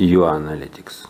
UAnalytics.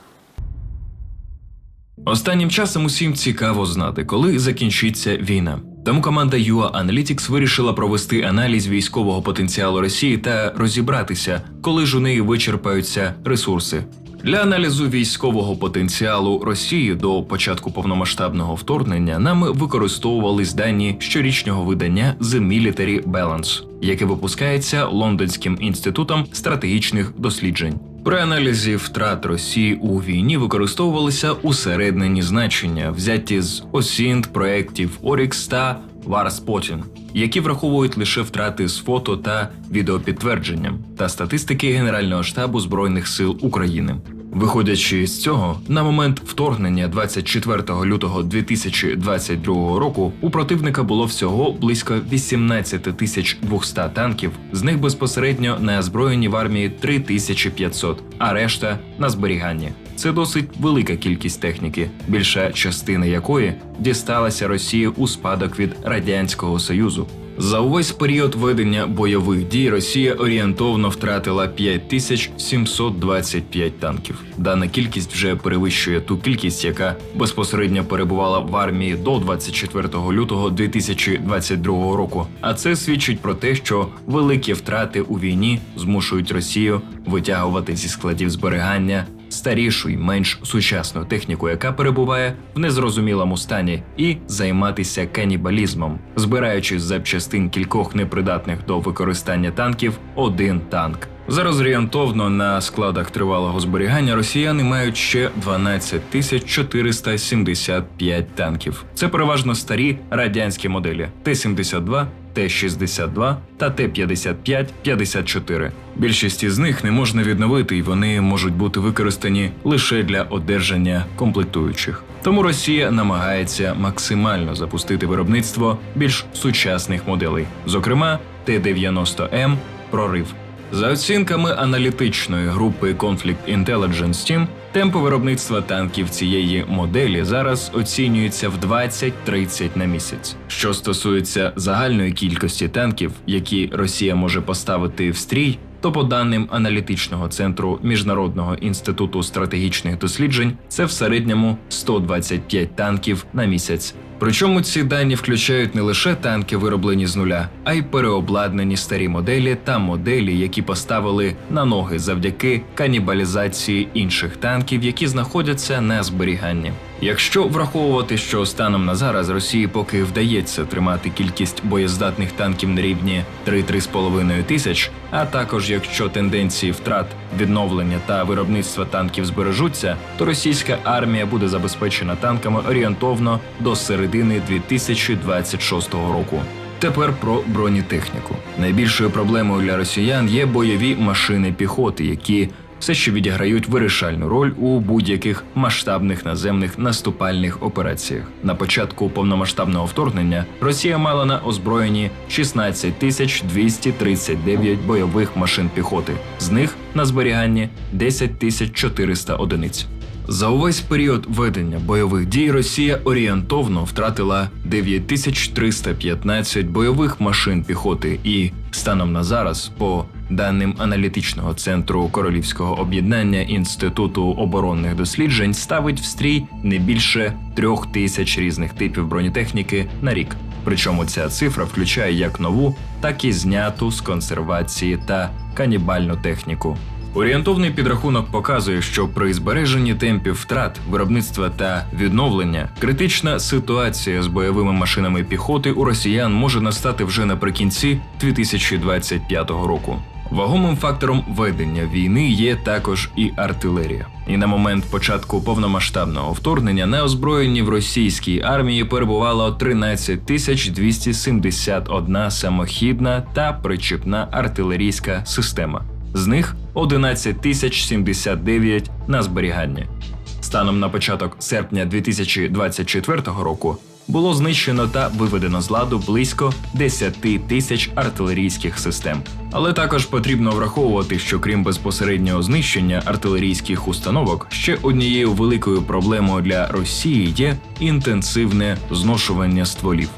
Останнім часом усім цікаво знати, коли закінчиться війна. Тому команда UA Analytics вирішила провести аналіз військового потенціалу Росії та розібратися, коли ж у неї вичерпаються ресурси. Для аналізу військового потенціалу Росії до початку повномасштабного вторгнення нами використовувались дані щорічного видання The Military Balance, яке випускається Лондонським інститутом стратегічних досліджень. При аналізі втрат Росії у війні використовувалися усереднені значення, взяті з осінт проєктів Орікс та Варспотін, які враховують лише втрати з фото та відеопідтвердженням та статистики Генерального штабу Збройних сил України. Виходячи з цього, на момент вторгнення 24 лютого 2022 року у противника було всього близько 18 тисяч 200 танків, з них безпосередньо не озброєні в армії 3500, а решта на зберіганні. Це досить велика кількість техніки, більша частина якої дісталася Росії у спадок від радянського союзу. За увесь період ведення бойових дій Росія орієнтовно втратила 5725 танків. Дана кількість вже перевищує ту кількість, яка безпосередньо перебувала в армії до 24 лютого 2022 року. А це свідчить про те, що великі втрати у війні змушують Росію витягувати зі складів зберігання старішу й менш сучасну техніку, яка перебуває в незрозумілому стані, і займатися канібалізмом, збираючи з запчастин кількох непридатних до використання танків один танк. Зараз орієнтовно на складах тривалого зберігання росіяни мають ще 12 тисяч 475 танків. Це переважно старі радянські моделі Т-72, Т-62 та Т-55-54. Більшість із них не можна відновити, і вони можуть бути використані лише для одержання комплектуючих. Тому Росія намагається максимально запустити виробництво більш сучасних моделей, зокрема Т-90М прорив. За оцінками аналітичної групи Conflict Intelligence Team, темпи виробництва танків цієї моделі зараз оцінюються в 20-30 на місяць. Що стосується загальної кількості танків, які Росія може поставити в стрій, то по даним аналітичного центру Міжнародного інституту стратегічних досліджень, це в середньому 125 танків на місяць. Причому ці дані включають не лише танки, вироблені з нуля, а й переобладнані старі моделі та моделі, які поставили на ноги завдяки канібалізації інших танків, які знаходяться на зберіганні. Якщо враховувати, що станом на зараз Росії поки вдається тримати кількість боєздатних танків на рівні 3-3,5 тисяч, а також якщо тенденції втрат, відновлення та виробництва танків збережуться, то російська армія буде забезпечена танками орієнтовно до середини 2026 року. Тепер про бронетехніку. Найбільшою проблемою для росіян є бойові машини піхоти, які все ще відіграють вирішальну роль у будь-яких масштабних наземних наступальних операціях. На початку повномасштабного вторгнення Росія мала на озброєнні 16 тисяч 239 бойових машин піхоти, з них на зберіганні 10 тисяч 400 одиниць. За увесь період ведення бойових дій Росія орієнтовно втратила 9315 бойових машин піхоти і станом на зараз, по даним аналітичного центру Королівського об'єднання Інституту оборонних досліджень, ставить в стрій не більше трьох тисяч різних типів бронетехніки на рік. Причому ця цифра включає як нову, так і зняту з консервації та канібальну техніку. Орієнтовний підрахунок показує, що при збереженні темпів втрат, виробництва та відновлення критична ситуація з бойовими машинами піхоти у росіян може настати вже наприкінці 2025 року. Вагомим фактором ведення війни є також і артилерія. І на момент початку повномасштабного вторгнення на озброєнні в російській армії перебувало 13 тисяч 271 самохідна та причіпна артилерійська система. З них 11 тисяч 79 на зберігання. Станом на початок серпня 2024 року було знищено та виведено з ладу близько 10 тисяч артилерійських систем. Але також потрібно враховувати, що крім безпосереднього знищення артилерійських установок, ще однією великою проблемою для Росії є інтенсивне зношування стволів.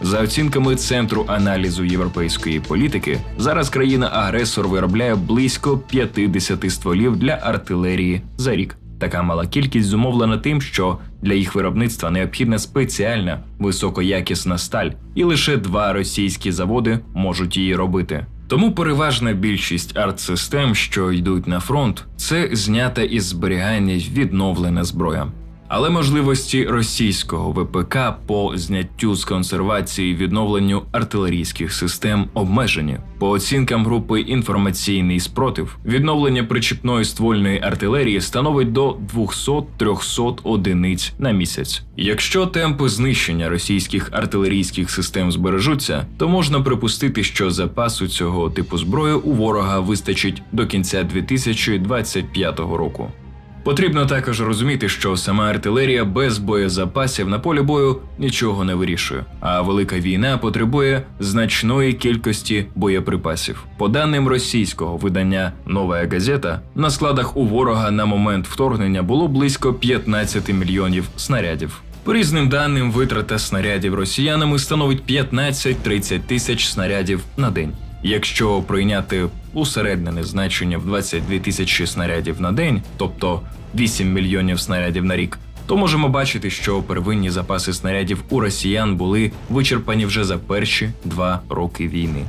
За оцінками Центру аналізу європейської політики, зараз країна-агресор виробляє близько 50 стволів для артилерії за рік. Така мала кількість зумовлена тим, що для їх виробництва необхідна спеціальна високоякісна сталь, і лише два російські заводи можуть її робити. Тому переважна більшість артсистем, що йдуть на фронт, це знята із зберігання відновлена зброя. Але можливості російського ВПК по зняттю з консервації відновленню артилерійських систем обмежені. По оцінкам групи інформаційний спротив, відновлення причіпної ствольної артилерії становить до 200-300 одиниць на місяць. Якщо темпи знищення російських артилерійських систем збережуться, то можна припустити, що запасу цього типу зброї у ворога вистачить до кінця 2025 року. Потрібно також розуміти, що сама артилерія без боєзапасів на полі бою нічого не вирішує, а велика війна потребує значної кількості боєприпасів. По даним російського видання Нова газета, на складах у ворога на момент вторгнення було близько 15 мільйонів снарядів. По різним даним, витрата снарядів росіянами становить 15-30 тисяч снарядів на день. Якщо прийняти усереднене значення в 22 тисячі снарядів на день, тобто 8 мільйонів снарядів на рік, то можемо бачити, що первинні запаси снарядів у росіян були вичерпані вже за перші два роки війни.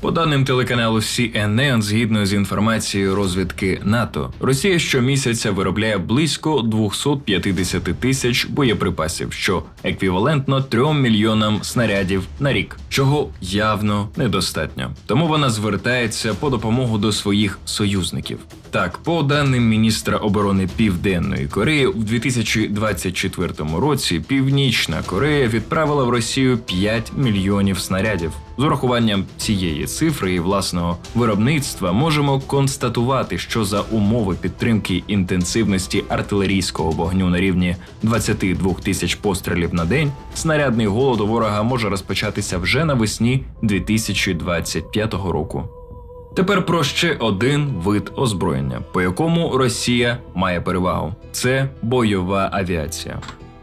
По даним телеканалу CNN, згідно з інформацією розвідки НАТО, Росія щомісяця виробляє близько 250 тисяч боєприпасів, що еквівалентно 3 мільйонам снарядів на рік, чого явно недостатньо. Тому вона звертається по допомогу до своїх союзників. Так, по даним міністра оборони Південної Кореї, в 2024 році Північна Корея відправила в Росію 5 мільйонів снарядів. З урахуванням цієї цифри і власного виробництва можемо констатувати, що за умови підтримки інтенсивності артилерійського вогню на рівні 22 тисяч пострілів на день, снарядний голод у ворога може розпочатися вже навесні 2025 року. Тепер про ще один вид озброєння, по якому Росія має перевагу: це бойова авіація.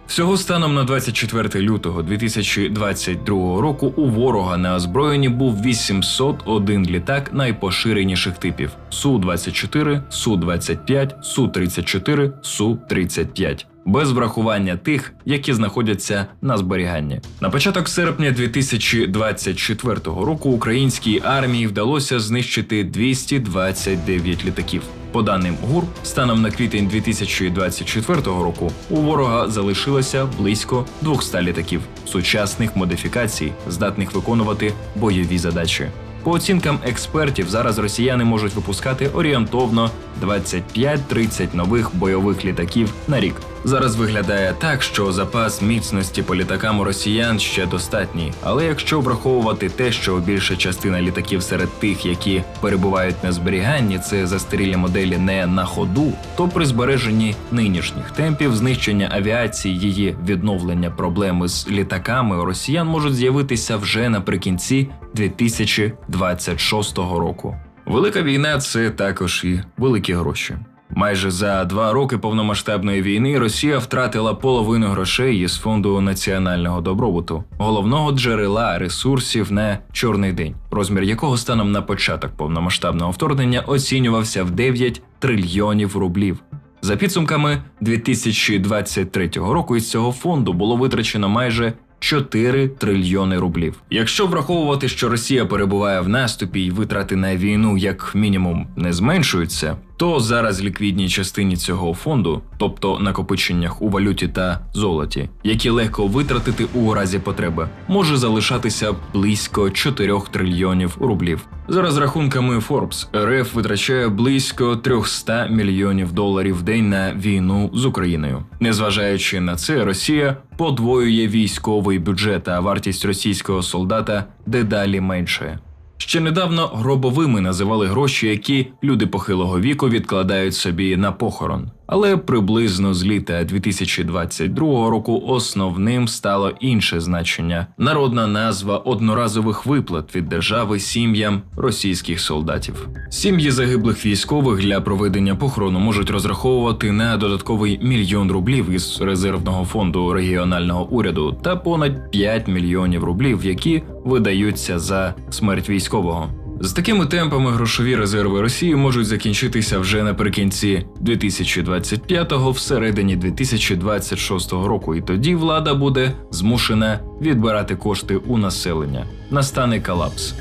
Всього станом на 24 лютого 2022 року у ворога на озброєнні був 801 літак найпоширеніших типів: Су-24, Су-25, Су-34, Су-35. Без врахування тих, які знаходяться на зберіганні. На початок серпня 2024 року українській армії вдалося знищити 229 літаків. По даним ГУР, станом на квітень 2024 року у ворога залишилося близько 200 літаків сучасних модифікацій, здатних виконувати бойові задачі. По оцінкам експертів, зараз росіяни можуть випускати орієнтовно 25-30 нових бойових літаків на рік. Зараз виглядає так, що запас міцності по літакам у росіян ще достатній. Але якщо враховувати те, що більша частина літаків серед тих, які перебувають на зберіганні, це застарілі моделі не на ходу, то при збереженні нинішніх темпів знищення авіації, її відновлення проблеми з літаками у росіян можуть з'явитися вже наприкінці 2026 року. Велика війна це також і великі гроші. Майже за два роки повномасштабної війни Росія втратила половину грошей із фонду національного добробуту, головного джерела ресурсів на чорний день, розмір якого станом на початок повномасштабного вторгнення оцінювався в 9 трильйонів рублів. За підсумками 2023 року із цього фонду було витрачено майже 4 трильйони рублів. Якщо враховувати, що Росія перебуває в наступі і витрати на війну як мінімум не зменшуються, то зараз ліквідній частині цього фонду, тобто накопиченнях у валюті та золоті, які легко витратити у разі потреби, може залишатися близько 4 трильйонів рублів. За розрахунками Forbes, РФ витрачає близько 300 мільйонів доларів в день на війну з Україною. Незважаючи на це, Росія подвоює військовий бюджет, а вартість російського солдата дедалі меншає. Ще недавно гробовими називали гроші, які люди похилого віку відкладають собі на похорон. Але приблизно з літа 2022 року основним стало інше значення народна назва одноразових виплат від держави сім'ям російських солдатів. Сім'ї загиблих військових для проведення похорону можуть розраховувати на додатковий мільйон рублів із резервного фонду регіонального уряду та понад 5 мільйонів рублів, які видаються за смерть військового. З такими темпами грошові резерви Росії можуть закінчитися вже наприкінці 2025-го, всередині 2026 року, і тоді влада буде змушена відбирати кошти у населення. Настане колапс.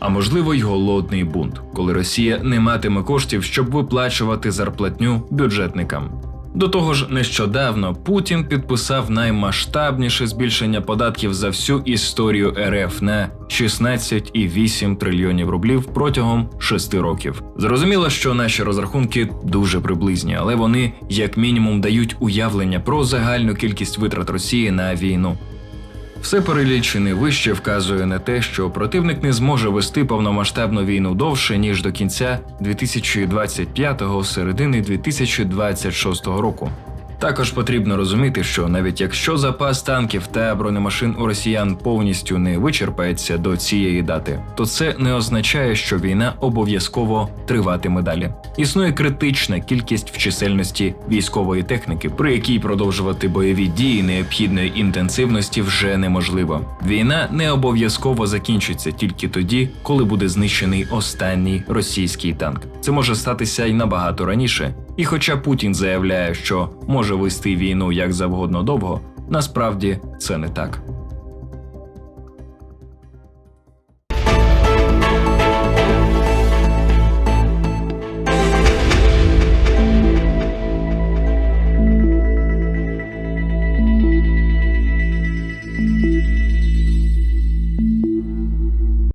А можливо, й голодний бунт, коли Росія не матиме коштів, щоб виплачувати зарплатню бюджетникам. До того ж, нещодавно Путін підписав наймасштабніше збільшення податків за всю історію РФ на 16,8 трильйонів рублів протягом 6 років. Зрозуміло, що наші розрахунки дуже приблизні, але вони як мінімум дають уявлення про загальну кількість витрат Росії на війну. Все перелічене вище вказує на те, що противник не зможе вести повномасштабну війну довше ніж до кінця 2025-го, середини 2026 року. Також потрібно розуміти, що навіть якщо запас танків та бронемашин у росіян повністю не вичерпається до цієї дати, то це не означає, що війна обов'язково триватиме далі. Існує критична кількість в чисельності військової техніки, при якій продовжувати бойові дії необхідної інтенсивності вже неможливо. Війна не обов'язково закінчиться тільки тоді, коли буде знищений останній російський танк. Це може статися й набагато раніше. І хоча Путін заявляє, що може вести війну як завгодно довго, насправді це не так.